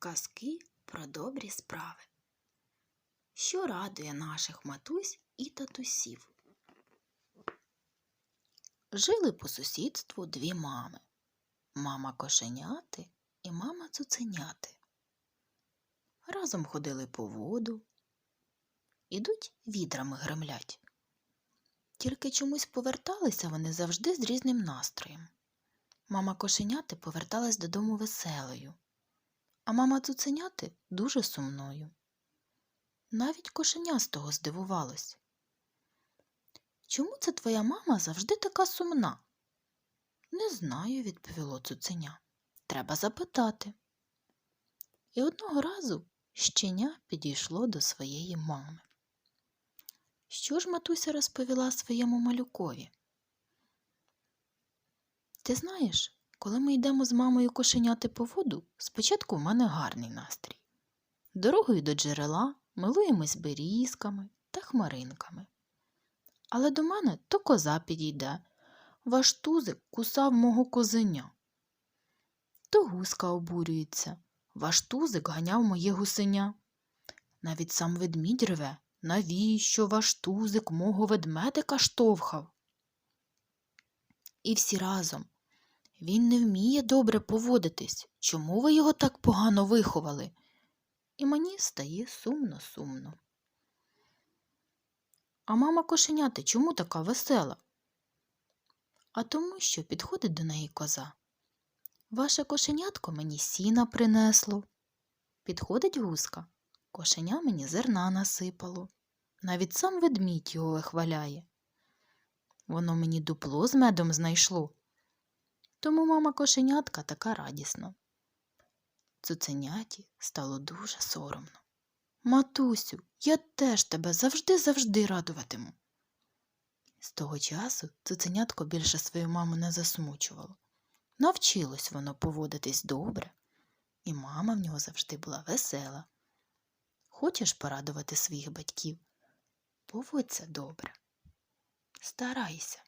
Казки про добрі справи. Що радує наших матусь і татусів? Жили по сусідству дві мами. Мама кошеняти і мама цуценяти. Разом ходили по воду. Ідуть відрами гремлять. Тільки чомусь поверталися вони завжди з різним настроєм. Мама кошеняти поверталась додому веселою, а мама цуценяти дуже сумною. Навіть кошеня з того здивувалось. Чому це твоя мама завжди така сумна? Не знаю, відповіло цуценя. Треба запитати. І одного разу щеня підійшло до своєї мами. Що ж матуся розповіла своєму малюкові? Ти знаєш, коли ми йдемо з мамою кошеняти по воду, спочатку в мене гарний настрій. Дорогою до джерела милуємось берізками та хмаринками. Але до мене то коза підійде. Ваш тузик кусав мого козеня. То гуска обурюється. Ваш тузик ганяв моє гусеня. Навіть сам ведмідь рве. Навіщо ваш тузик мого ведмедика штовхав? І всі разом. Він не вміє добре поводитись. Чому ви його так погано виховали? І мені стає сумно-сумно. А мама кошеняти чому така весела? А тому, що підходить до неї коза. Ваше кошенятко мені сіна принесло. Підходить гуска. Кошеня мені зерна насипало. Навіть сам ведмідь його вихваляє. Воно мені дупло з медом знайшло. Тому мама кошенятка така радісна. Цуценяті стало дуже соромно. Матусю, я теж тебе завжди-завжди радуватиму. З того часу цуценятко більше свою маму не засмучувало. Навчилось воно поводитись добре, і мама в нього завжди була весела. Хочеш порадувати своїх батьків? Поводься добре. Старайся.